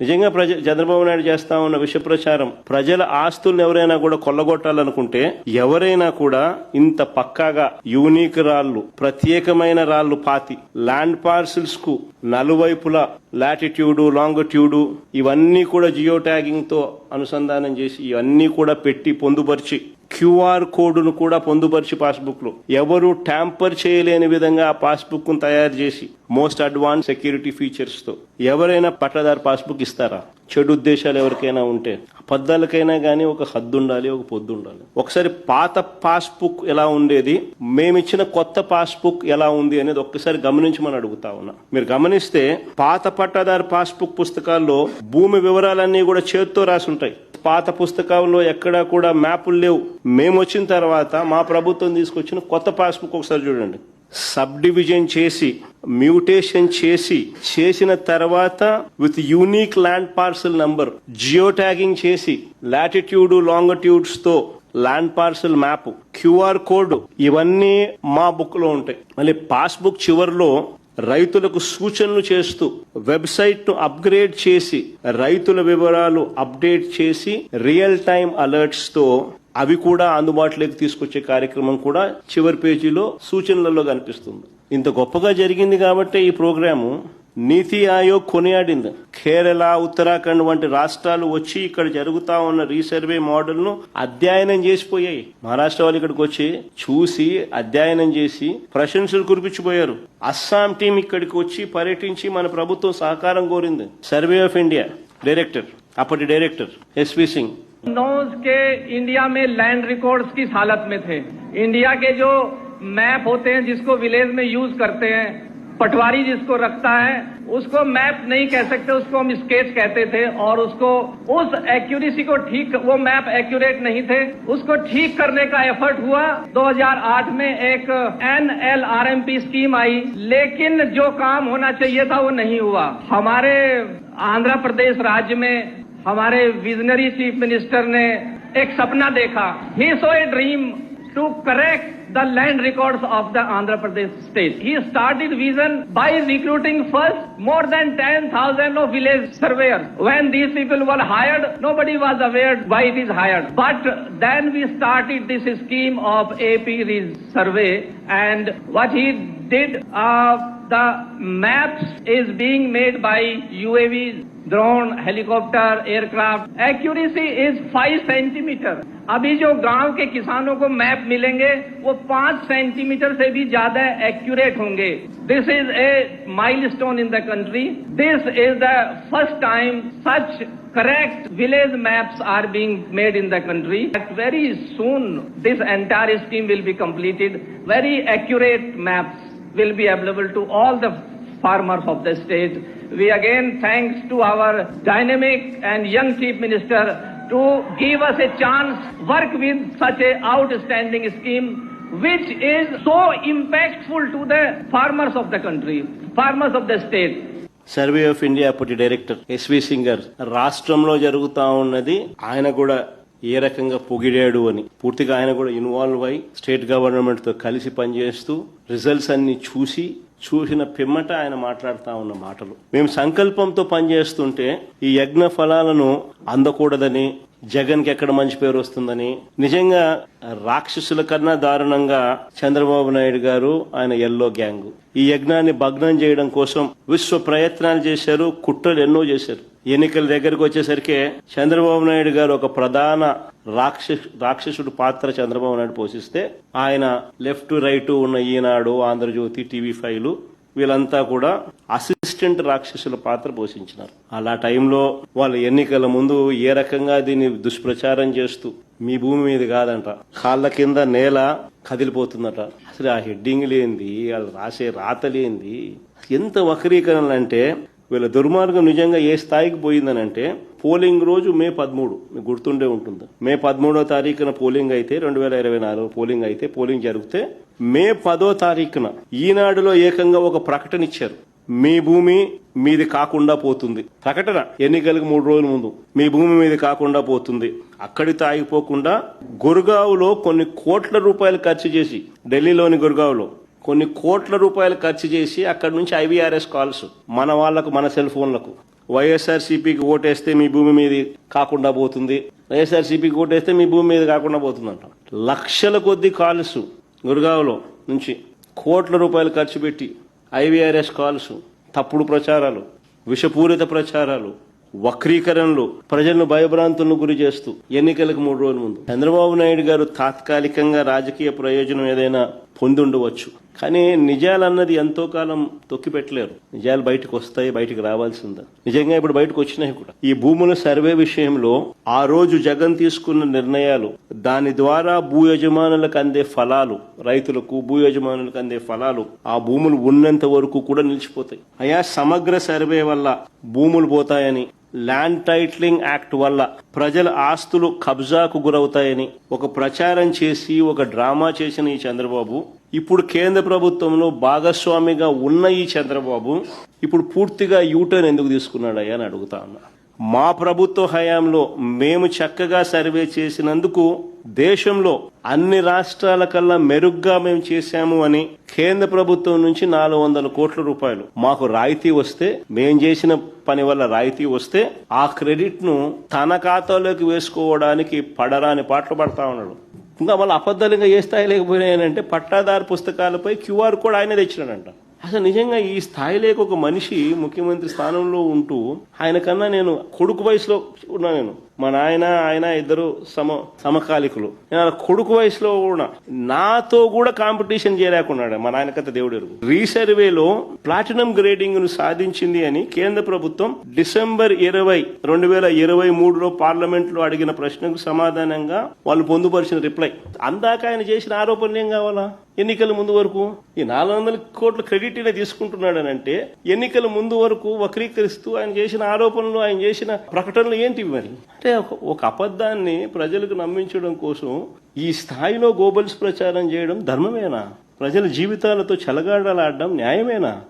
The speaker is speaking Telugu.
నిజంగా ప్రజ చంద్రబాబు నాయుడు చేస్తా ఉన్న విష ప్రచారం ప్రజల ఆస్తులను ఎవరైనా కూడా కొల్లగొట్టాలనుకుంటే ఎవరైనా కూడా ఇంత పక్కాగా యూనిక్ రాళ్ళు ప్రత్యేకమైన రాళ్ళు పాతి ల్యాండ్ పార్సిల్స్కు నలువైపులా లాటిట్యూడు లాంగిట్యూడ్ ఇవన్నీ కూడా జియో ట్యాగింగ్తో అనుసంధానం చేసి ఇవన్నీ కూడా పెట్టి పొందుపరిచి క్యూఆర్ కోడ్ను కూడా పొందుపరిచి పాస్బుక్లో. ఎవరు ట్యాంపర్ చేయలేని విధంగా ఆ పాస్బుక్ను తయారు చేసి మోస్ట్ అడ్వాన్స్ సెక్యూరిటీ ఫీచర్స్తో. ఎవరైనా పట్టదారు పాస్బుక్ ఇస్తారా? చెడు ఉద్దేశాలు ఎవరికైనా ఉంటే. అబద్ధాలకైనా గానీ ఒక హద్దు ఉండాలి ఒక పొద్దు ఉండాలి ఒకసారి పాత పాస్బుక్ ఎలా ఉండేది? మేమిచ్చిన కొత్త పాస్బుక్ ఎలా ఉంది అనేది ఒక్కసారి గమనించమని అడుగుతా ఉన్నా. మీరు గమనిస్తే పాత పట్టాదారు పాస్బుక్ పుస్తకాల్లో భూమి వివరాలన్నీ కూడా చేత్తో రాసి ఉంటాయి పాత పుస్తకాల్లో ఎక్కడా కూడా మ్యాపులు లేవు. మేము వచ్చిన తర్వాత మా ప్రభుత్వం తీసుకొచ్చిన కొత్త పాస్బుక్ ఒకసారి చూడండి. సబ్ డివిజన్ చేసి మ్యూటేషన్ చేసి చేసిన తర్వాత with unique land parcel number geo tagging చేసి latitude లాంగిట్యూడ్స్తో land parcel map QR code ఇవన్నీ మా బుక్లో ఉంటాయి. మళ్ళీ పాస్బుక్ చివరిలో రైతులకు సూచనలు చేస్తూ వెబ్సైట్ను అప్గ్రేడ్ చేసి రైతుల వివరాలు అప్డేట్ చేసి రియల్ టైం అలర్ట్స్తో అవి కూడా అందుబాటులోకి తీసుకొచ్చే కార్యక్రమం కూడా చివరి పేజీలో సూచనలలో కనిపిస్తుంది. ఇంత గొప్పగా జరిగింది కాబట్టి ఈ ప్రోగ్రాము నీతి ఆయోగ్ కొనియాడింది కేరళ ఉత్తరాఖండ్ వంటి రాష్ట్రాలు వచ్చి ఇక్కడ జరుగుతా ఉన్న రీసర్వే మోడల్ ను అధ్యయనం చేసిపోయాయి మహారాష్ట్ర వాళ్ళు ఇక్కడికి వచ్చి చూసి అధ్యయనం చేసి ప్రశంసలు కురిపించిపోయారు అస్సాం టీం ఇక్కడికి వచ్చి పర్యటించి మన ప్రభుత్వం సహకారం కోరింది సర్వే ఆఫ్ ఇండియా డైరెక్టర్ అప్పటి డైరెక్టర్ ఎస్వి సింగ్ नोज के इंडिया में लैंड रिकॉर्ड्स किस हालत में थे इंडिया के जो मैप होते हैं जिसको विलेज में यूज करते हैं पटवारी जिसको रखता है, उसको मैप नहीं कह सकते, उसको हम स्केच कहते थे और उसको, उस एक्यूरेसी को ठीक, वो मैप एक्यूरेट नहीं थे। उसको ठीक करने का एफर्ट हुआ। 2008 में एक एनएलआरएमपी स्कीम आई, लेकिन जो काम होना चाहिए था वो नहीं हुआ। हमारे आंध्र प्रदेश राज्य में हमारे विजनरी चीफ मिनिस्टर ने एक सपना देखा। He saw a dream to correct the land records of the Andhra Pradesh state. He started vision by recruiting first more than 10,000 of village surveyors. When these people were hired, nobody was aware why it is hired. But then we started this scheme of AP survey and what he did uh, the maps is being made by UAV drone helicopter aircraft accuracy is five centimetre अभी जो गाँव के किसानों को मैप मिलेंगे, वो पाँच सेंटीमीटर से भी ज़्यादा एक्यूरेट होंगे. This is a milestone in the country this is the first time such correct village maps are being made in the country at very soon this entire scheme will be completed very accurate maps will be available to all the farmers of the state. We again thanks to our dynamic and young chief minister to give us a chance work with such a outstanding scheme which is so impactful to the farmers of the country, farmers of the state. Survey of India అప్పటి డైరెక్టర్ ఎస్వి సింగర్ రాష్ట్రంలో జరుగుతా ఉన్నది ఆయన కూడా ఏ రకంగా పొగిడాడు అని. పూర్తిగా ఆయన కూడా ఇన్వాల్వ్ అయి స్టేట్ గవర్నమెంట్తో కలిసి పనిచేస్తూ రిజల్ట్స్ అన్ని చూసి చూసిన పిమ్మట ఆయన మాట్లాడుతా ఉన్న మాటలు. మేము సంకల్పంతో పనిచేస్తుంటే ఈ యజ్ఞ ఫలాలను అందకూడదని జగన్కి ఎక్కడ మంచి పేరు వస్తుందని. నిజంగా రాక్షసుల కన్నా దారుణంగా చంద్రబాబు నాయుడు గారు ఆయన ఎల్లో గ్యాంగ్. ఈ యజ్ఞాన్ని భగ్నం చేయడం కోసం విశ్వ ప్రయత్నాలు చేశారు కుట్రలు ఎన్నో చేశారు. ఎన్నికల దగ్గరకు వచ్చేసరికి చంద్రబాబు నాయుడు గారు ఒక ప్రధాన రాక్ష రాక్షసుడు పాత్ర చంద్రబాబు నాయుడు పోషిస్తే ఆయన లెఫ్ట్ రైట్ ఉన్న ఈనాడు ఆంధ్రజ్యోతి టీవీ ఫైవ్ వీళ్ళంతా కూడా అసిస్టెంట్ రాక్షసుల పాత్ర పోషించినారు. అలా టైంలో వాళ్ళ ఎన్నికల ముందు ఏ రకంగా దీన్ని దుష్ప్రచారం చేస్తూ మీ భూమి మీద కాదంట కాళ్ళ కింద నేల కదిలిపోతుందట. అసలు ఆ హెడ్డింగ్ లేంది వాళ్ళు రాసే రాత లేనిది ఎంత వక్రీకరణలు అంటే వీళ్ళ దుర్మార్గం నిజంగా ఏ స్థాయికి పోయిందనంటే పోలింగ్ రోజు మే పదమూడు మీకు గుర్తుండే ఉంటుంది. మే పదమూడో తారీఖున పోలింగ్ అయితే రెండు వేల ఇరవై నాలుగు పోలింగ్ అయితే పోలింగ్ జరిగితే మే పదో తారీఖున ఈనాడులో ఏకంగా ఒక ప్రకటన ఇచ్చారు. మీ భూమి మీది కాకుండా పోతుంది. ప్రకటన ఎన్నికలకు మూడు రోజుల ముందు మీ భూమి మీది కాకుండా పోతుంది. అక్కడితో ఆగిపోకుండా గురుగావులో కొన్ని కోట్ల రూపాయలు ఖర్చు చేసి ఢిల్లీలోని గురుగావులో కొన్ని కోట్ల రూపాయలు ఖర్చు చేసి అక్కడి నుంచి ఐవీఆర్ఎస్ కాల్స్ మన వాళ్ళకు మన సెల్ ఫోన్లకు. వైఎస్ఆర్సీపీకి ఓటేస్తే మీ భూమి మీది కాకుండా పోతుంది. వైఎస్ఆర్సీపీకి ఓటేస్తే మీ భూమి మీద కాకుండా పోతుందంట. లక్షల కొద్ది కాల్స్ గురుగావులో నుంచి కోట్ల రూపాయలు ఖర్చు పెట్టి ఐవీఆర్ఎస్ కాల్స్ తప్పుడు ప్రచారాలు విషపూరిత ప్రచారాలు వక్రీకరణలు ప్రజలను భయభ్రాంతులను గురి చేస్తూ ఎన్నికలకు మూడు రోజుల ముందు చంద్రబాబు నాయుడు గారు తాత్కాలికంగా రాజకీయ ప్రయోజనం ఏదైనా పొంది ఉండవచ్చు కానీ నిజాలన్నది ఎంతో కాలం తొక్కిపెట్టలేరు నిజాలు బయటకు వస్తాయి బయటకు రావాల్సిందా. నిజంగా ఇప్పుడు బయటకు వచ్చినాయి కూడా. ఈ భూముల సర్వే విషయంలో ఆ రోజు జగన్ తీసుకున్న నిర్ణయాలు దాని ద్వారా భూ యజమానులకు అందే ఫలాలు రైతులకు భూ యజమానులకు అందే ఫలాలు ఆ భూములు ఉన్నంత వరకు కూడా నిలిచిపోతాయి. అయా సమగ్ర సర్వే వల్ల భూములు పోతాయని ల్యాండ్ టైట్లింగ్ యాక్ట్ వల్ల ప్రజల ఆస్తులు కబ్జాకు గురవుతాయని ఒక ప్రచారం చేసి ఒక డ్రామా చేసిన ఈ చంద్రబాబు ఇప్పుడు కేంద్ర ప్రభుత్వంలో భాగస్వామిగా ఉన్న ఈ చంద్రబాబు ఇప్పుడు పూర్తిగా యూటర్న్ ఎందుకు తీసుకున్నాడయ్యా అని అడుగుతా ఉన్నా. మా ప్రభుత్వ హయాంలో మేము చక్కగా సర్వే చేసినందుకు దేశంలో అన్ని రాష్ట్రాల కల్లా మెరుగ్గా మేము చేశాము అని కేంద్ర ప్రభుత్వం నుంచి నాలుగు వందల కోట్ల రూపాయలు మాకు రాయితీ వస్తే మేం చేసిన పని వల్ల రాయితీ వస్తే ఆ క్రెడిట్ను తన ఖాతాలోకి వేసుకోవడానికి పడరాని పాటలు పడతా ఉన్నాడు. ఇంకా మళ్ళీ అబద్ధాలు ఇంకా ఏ స్థాయి లేకపోయినాయనంటే పట్టాదారు పుస్తకాలపై క్యూఆర్ కోడ్ ఆయన తెచ్చినాడంట. అసలు నిజంగా ఈ స్థాయిలోకి ఒక మనిషి ముఖ్యమంత్రి స్థానంలో ఉంటూ ఆయన కన్నా నేను కొడుకు వయసులో ఉన్నా నేను. మా నాయన ఆయన ఇద్దరు సమ సమకాలికులు. నేను అలా కొడుకు వయసులో కూడా నాతో కూడా కాంపిటీషన్ చేయలేకున్నాడు మా నాయన కథ దేవుడు ఎరుగు రీసర్వేలో ప్లాటినం గ్రేడింగ్ను సాధించింది అని కేంద్ర ప్రభుత్వం డిసెంబర్ ఇరవై రెండు వేల ఇరవై మూడులో పార్లమెంట్లో అడిగిన ప్రశ్నకు సమాధానంగా వాళ్ళు పొందుపరిచిన రిప్లై. అందాక ఆయన చేసిన ఆరోపణలు ఏం కావాలా? ఎన్నికల ముందు వరకు ఈ నాలుగు వందల కోట్ల క్రెడిట్ ఈయన తీసుకుంటున్నాడనంటే ఎన్నికల ముందు వరకు వక్రీకరిస్తూ ఆయన చేసిన ఆరోపణలు ఆయన చేసిన ప్రకటనలు ఏంటివి మరి? అంటే ఒక- ఒక అబద్ధాన్ని ప్రజలకు నమ్మించడం కోసం ఈ స్థాయిలో గోబల్స్ ప్రచారం చేయడం ధర్మమేనా? ప్రజల జీవితాలతో చెలగాడలాడడం న్యాయమేనా?